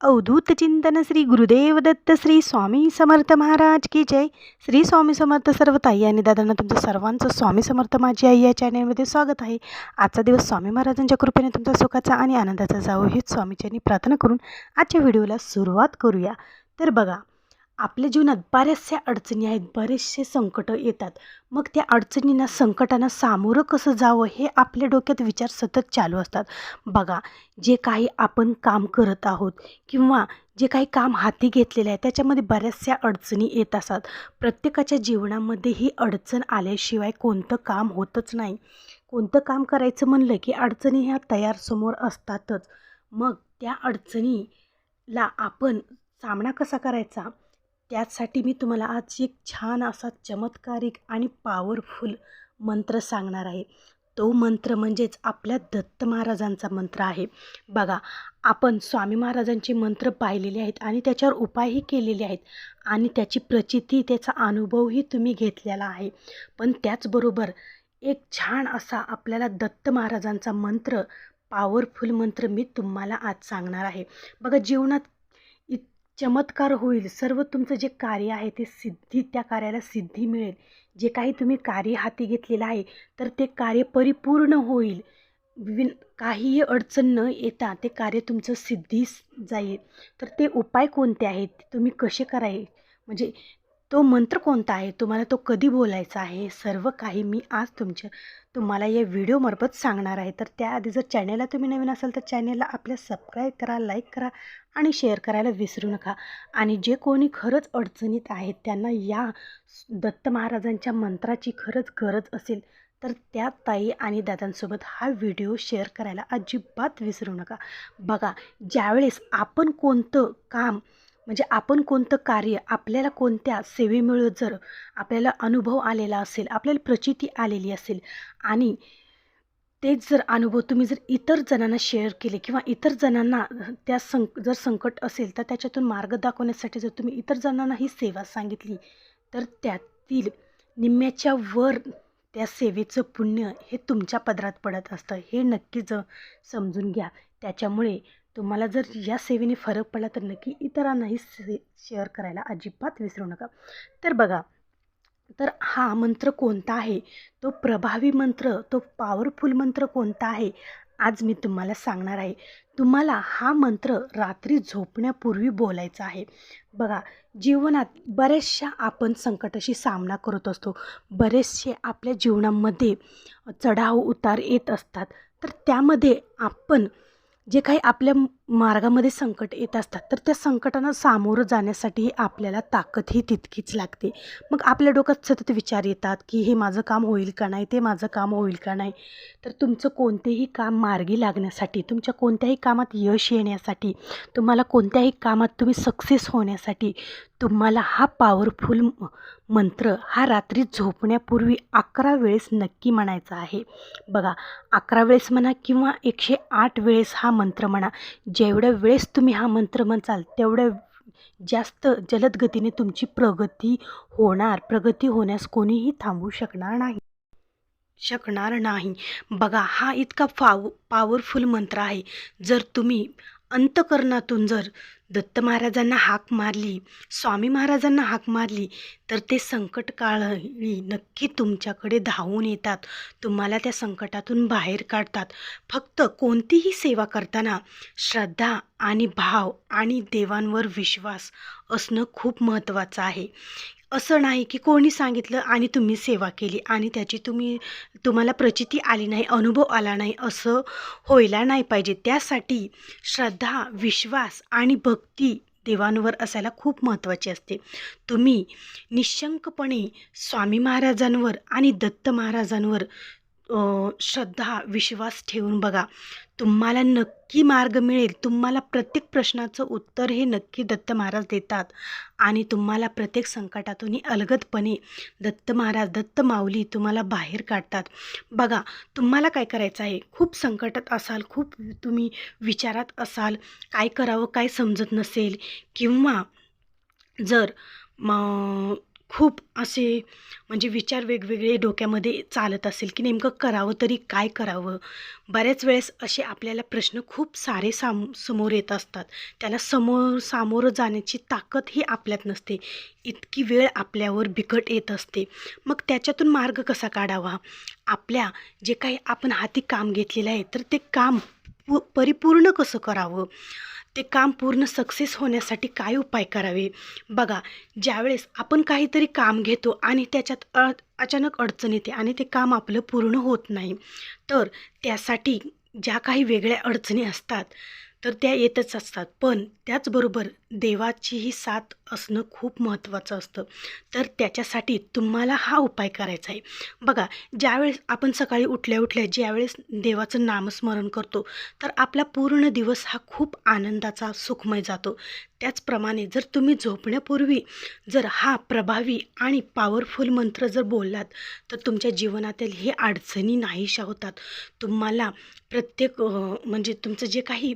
अवधूत चिंतन श्री गुरुदेव दत्त श्री स्वामी समर्थ महाराज की जय. श्री स्वामी समर्थ सर्व ताई आणि दादांना तुमचं सर्वांचं स्वामी समर्थ माझी आई या चॅनलमध्ये स्वागत आहे. आजचा दिवस स्वामी महाराजांच्या कृपेने तुमचा सुखाचा आणि आनंदाचा जावो हेच स्वामीच्यांनी प्रार्थना करून आजच्या व्हिडिओला सुरुवात करूया. तर बघा आपल्या जीवनात बऱ्याचशा अडचणी आहेत बरेचसे संकटं येतात. मग त्या अडचणींना संकटांना सामोरं कसं जावं हे आपल्या डोक्यात विचार सतत चालू असतात. बघा जे काही आपण काम करत आहोत किंवा जे काही काम हाती घेतलेलं आहे त्याच्यामध्ये बऱ्याचशा अडचणी येत असतात. प्रत्येकाच्या जीवनामध्ये ही अडचण आल्याशिवाय कोणतं काम होतच नाही. कोणतं काम करायचं म्हणलं की अडचणी ह्या तयार समोर असतातच. मग त्या अडचणीला आपण सामना कसा करायचा? त्याचसाठी मी तुम्हाला आज एक छान असा चमत्कारिक आणि पॉवरफुल मंत्र सांगणार आहे. तो मंत्र म्हणजेच आपल्या दत्त महाराजांचा मंत्र आहे. बघा आपण स्वामी महाराजांचे मंत्र पाहिलेले आहेत आणि त्याच्यावर उपायही केलेले आहेत आणि त्याची प्रचिती त्याचा अनुभवही तुम्ही घेतलेला आहे. पण त्याचबरोबर एक छान असा आपल्याला दत्त महाराजांचा मंत्र पॉवरफुल मंत्र मी तुम्हाला आज सांगणार आहे. बघा जीवनात चमत्कार होईल. सर्व तुमचं जे कार्य आहे ते सिद्धी त्या कार्याला सिद्धी मिळेल. जे काही तुम्ही कार्य हाती घेतलेलं आहे तर ते कार्य परिपूर्ण होईल. विन काहीही अडचण न येता ते कार्य तुमचं सिद्धीस जाईल. तर ते उपाय कोणते आहेत? तुम्ही कसे कराय म्हणजे तो मंत्र कोणता आहे? तुम्हाला तो कधी बोलायचा आहे? सर्व काही मी आज तुमच्या तुम्हाला या व्हिडिओमार्फत सांगणार आहे. तर त्याआधी जर चॅनेलला तुम्ही नवीन असाल तर चॅनेलला आपल्या सबस्क्राईब करा लाईक करा आणि शेअर करायला विसरू नका. आणि जे कोणी खरंच अडचणीत आहेत त्यांना या दत्त महाराजांच्या मंत्राची खरंच गरज असेल तर त्या ताई आणि दादांसोबत हा व्हिडिओ शेअर करायला अजिबात विसरू नका. बघा ज्यावेळेस आपण कोणतं काम म्हणजे आपण कोणतं कार्य आपल्याला कोणत्या सेवेमुळं जर आपल्याला अनुभव आलेला असेल आपल्याला प्रचिती आलेली असेल आणि तेच जर अनुभव तुम्ही जर इतर जणांना शेअर केले किंवा इतर जणांना त्या सं जर संकट असेल तर त्याच्यातून मार्ग दाखवण्यासाठी जर तुम्ही इतर जणांना ही सेवा सांगितली तर त्यातील निम्म्याच्या वर त्या सेवेचं पुण्य हे तुमच्या पदरात पडत असतं. हे नक्कीच समजून घ्या. त्याच्यामुळे तुम्हाला जर या सेवेने फरक पडला तर नक्की इतरांनाही से शेअर करायला अजिबात विसरू नका. तर बघा तर हा मंत्र कोणता आहे? तो प्रभावी मंत्र तो पॉवरफुल मंत्र कोणता आहे? आज मी तुम्हाला सांगणार आहे. तुम्हाला हा मंत्र रात्री झोपण्यापूर्वी बोलायचा आहे. बघा जीवनात बऱ्याचशा आपण संकटाशी सामना करत असतो. बरेचसे आपल्या जीवनामध्ये चढाव उतार येत असतात. तर त्यामध्ये आपण जे काही आपल्या मार्गामध्ये संकट येत असतात तर त्या संकटांना सामोरं जाण्यासाठी आपल्याला ताकद ही तितकीच लागते. मग आपल्या डोक्यात सतत विचार येतात की हे माझं काम होईल का नाही ते माझं काम होईल का नाही. तर तुमचं कोणतेही काम मार्गी लागण्यासाठी तुमच्या कोणत्याही कामात यश येण्यासाठी तुम्हाला कोणत्याही कामात तुम्ही सक्सेस होण्यासाठी तुम्हाला हा पॉवरफुल मंत्र हा रात्री झोपण्यापूर्वी अकरा वेळेस नक्की म्हणायचा आहे. बघा अकरा वेळेस म्हणा किंवा एकशे आठ वेळेस हा मंत्र म्हणा जेवढ्या वेळेस तुम्ही हा मंत्र म्हणचाल तेवढ्या जास्त जलद गतीने तुमची प्रगती होणार. प्रगती होण्यास कोणीही थांबवू शकणार नाही. शकणार नाही. बघा हा इतका फाव पॉवरफुल मंत्र आहे. जर तुम्ही अंतकरणातून जर दत्त महाराजांना हाक मारली स्वामी महाराजांना हाक मारली तर ते संकट काळी नक्की तुमच्याकडे धावून येतात. तुम्हाला त्या संकटातून बाहेर काढतात. फक्त कोणतीही सेवा करताना श्रद्धा आणि भाव आणि देवांवर विश्वास असणं खूप महत्त्वाचं आहे. असं नाही की कोणी सांगितलं आणि तुम्ही सेवा केली आणि त्याची तुम्ही तुम्हाला प्रचिती आली नाही अनुभव आला नाही असं व्हायला नाही पाहिजे. त्यासाठी श्रद्धा विश्वास आणि भक्ती देवांवर असायला खूप महत्त्वाची असते. तुम्ही निशंकपणे स्वामी महाराजांवर आणि दत्त महाराजांवर श्रद्धा विश्वास ठेवून बघा. तुम्हाला नक्की मार्ग मिळेल. तुम्हाला प्रत्येक प्रश्नाचं उत्तर हे नक्की दत्त महाराज देतात. आणि तुम्हाला प्रत्येक संकटातूनही अलगदपणे दत्त महाराज दत्त माऊली तुम्हाला बाहेर काढतात. बघा तुम्हाला काय करायचं आहे? खूप संकटात असाल खूप तुम्ही विचारात असाल काय करावं काय समजत नसेल किंवा जर म खूप असे म्हणजे विचार वेगवेगळे डोक्यामध्ये चालत असेल की नेमकं करावं तरी काय करावं? बऱ्याच वेळेस असे आपल्याला प्रश्न खूप सारे साम समोर येत असतात. त्याला समोर सामोरं जाण्याची ताकद ही आपल्यात नसते. इतकी वेळ आपल्यावर बिकट येत असते. मग त्याच्यातून मार्ग कसा काढावा? आपल्या जे काही आपण हाती काम घेतलेलं आहे तर ते काम पु परिपूर्ण कसं करावं? ते काम पूर्ण सक्सेस होण्यासाठी काय उपाय करावे? बघा ज्यावेळेस आपण काहीतरी काम घेतो आणि त्याच्यात अ अचानक अडचण येते आणि ते काम आपलं पूर्ण होत नाही तर त्यासाठी ज्या काही वेगळ्या अडचणी असतात तर त्या येतच असतात. पण त्याचबरोबर देवाचीही साथ असणं खूप महत्त्वाचं असतं. तर त्याच्यासाठी तुम्हाला हा उपाय करायचा आहे. बघा ज्यावेळेस आपण सकाळी उठल्या उठल्या ज्यावेळेस देवाचं नामस्मरण करतो तर आपला पूर्ण दिवस हा खूप आनंदाचा सुखमय जातो. त्याचप्रमाणे जर तुम्ही झोपण्यापूर्वी जर हा प्रभावी आणि पॉवरफुल मंत्र जर बोललात तर तुमच्या जीवनातील हे अडचणी नाहीशा होतात. तुम्हाला प्रत्येक म्हणजे तुमचं जे काही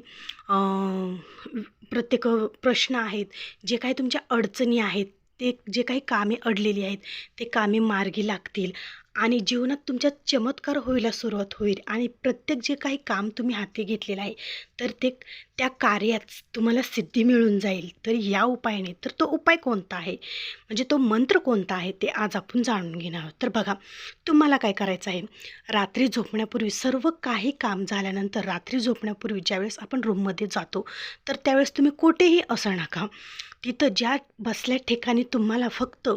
प्रत्येक प्रश्न आहेत जे काही तुमच्या अडचणी आहेत ते जे काही कामे अडलेली आहेत ते कामे मार्गी लागतील. आणि जीवनात तुमच्या चमत्कार होईला सुरुवात होईल आणि प्रत्येक जे काही काम तुम्ही हाती घेतलेलं आहे तर ते त्या कार्यात तुम्हाला सिद्धी मिळून जाईल. तर या उपायाने तर तो उपाय कोणता आहे? म्हणजे तो मंत्र कोणता आहे ते आज आपण जाणून घेणार आहोत. तर बघा तुम्हाला काय करायचं आहे? रात्री झोपण्यापूर्वी सर्व काही काम झाल्यानंतर रात्री झोपण्यापूर्वी ज्यावेळेस आपण रूममध्ये जातो तर त्यावेळेस तुम्ही कुठेही असं नका. तिथं ज्या बसल्या ठिकाणी तुम्हाला फक्त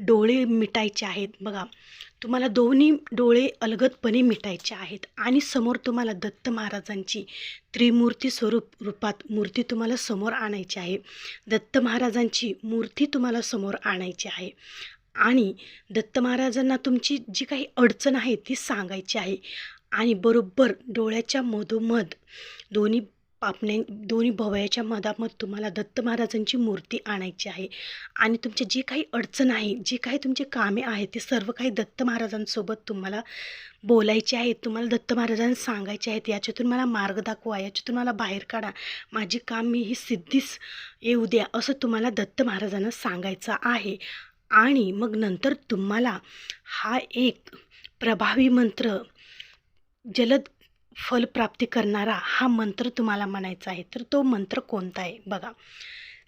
डोळे मिटायचे आहेत बघा तुम्हाला दोन्ही डोळे अलगदपणे मिटायचे आहेत आणि समोर तुम्हाला दत्त महाराजांची त्रिमूर्ती स्वरूप रूपात मूर्ती तुम्हाला समोर आणायची आहे. दत्त महाराजांची मूर्ती तुम्हाला समोर आणायची आहे. आणि दत्त महाराजांना तुमची जी काही अडचण आहे ती सांगायची आहे. आणि बरोबर डोळ्याच्या मधोमध दोन्ही पापण्या दोन्ही भवयाच्या मधामध तुम्हाला दत्त महाराजांची मूर्ती आणायची आहे. आणि तुमचे जे काही अडचण आहे जे काही तुमचे कामे आहेत ते सर्व काही दत्त महाराजांसोबत तुम्हाला बोलायचे आहेत तुम्हाला दत्त महाराजांना सांगायचे आहेत याच्यातून मला मार्ग दाखवा याच्यातून मला बाहेर काढा. माझी काम मी ही सिद्धीच येऊ द्या असं तुम्हाला दत्त महाराजांना सांगायचं आहे. आणि मग नंतर तुम्हाला हा एक प्रभावी मंत्र जलद फलप्राप्ती करणारा हा मंत्र तुम्हाला म्हणायचा आहे. तर तो मंत्र कोणता आहे? बघा.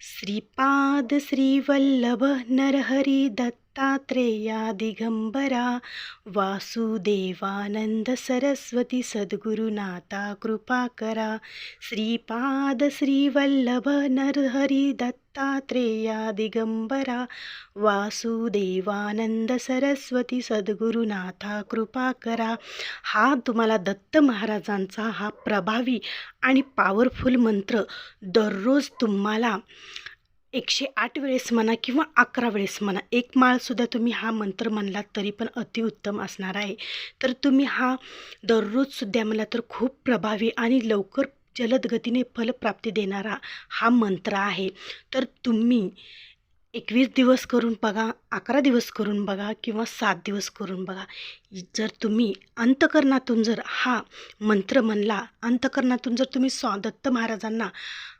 श्रीपाद श्रीवल्लभ नरहरी दत्त दत्तात्रेया दिगंबरा वासुदेवानंद सरस्वती सद्गुरुनाथा कृपा करा श्रीपाद श्रीवल्लभ नरहरी दत्तात्रेया दिगंबरा वासुदेवानंद सरस्वती सद्गुरुनाथा कृपा करा हा तुम्हाला दत्त महाराजांचा हा प्रभावी आणि पॉवरफुल मंत्र दररोज तुम्हाला एकशे आठ वेळेस म्हणा किंवा अकरा वेळेस म्हणा एक माळसुद्धा तुम्ही हा मंत्र म्हणलात तरी पण अतिउत्तम असणार आहे. तर तुम्ही हा दररोजसुद्धा मला तर खूप प्रभावी आणि लवकर जलदगतीने फलप्राप्ती देणारा हा मंत्र आहे. तर तुम्ही एकवीस दिवस करून बघा अकरा दिवस करून बघा किंवा सात दिवस करून बघा. जर तुम्ही अंतकरणातून जर हा मंत्र म्हणला अंतकरणातून जर तुम्ही स्वा दत्त महाराजांना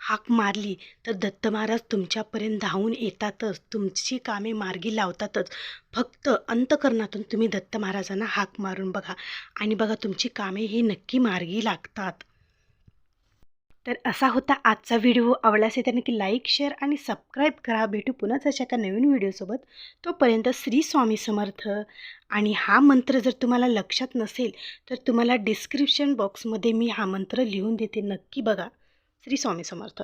हाक मारली तर दत्त महाराज तुमच्यापर्यंत धावून येतातच. तुमची कामे मार्गी लावतातच. फक्त अंतकरणातून तुम्ही दत्त महाराजांना हाक मारून बघा. आणि बघा तुमची कामे ही नक्की मार्गी लागतात. तर असा होता आजचा व्हिडिओ. आवडला असेल तर नक्की लाईक शेअर आणि सबस्क्राईब करा. भेटू पुन्हाच अशा एका नवीन व्हिडिओसोबत तोपर्यंत श्री स्वामी समर्थ. आणि हा मंत्र जर तुम्हाला लक्षात नसेल तर तुम्हाला डिस्क्रिप्शन बॉक्समध्ये मी हा मंत्र लिहून देते. नक्की बघा. श्री स्वामी समर्थ.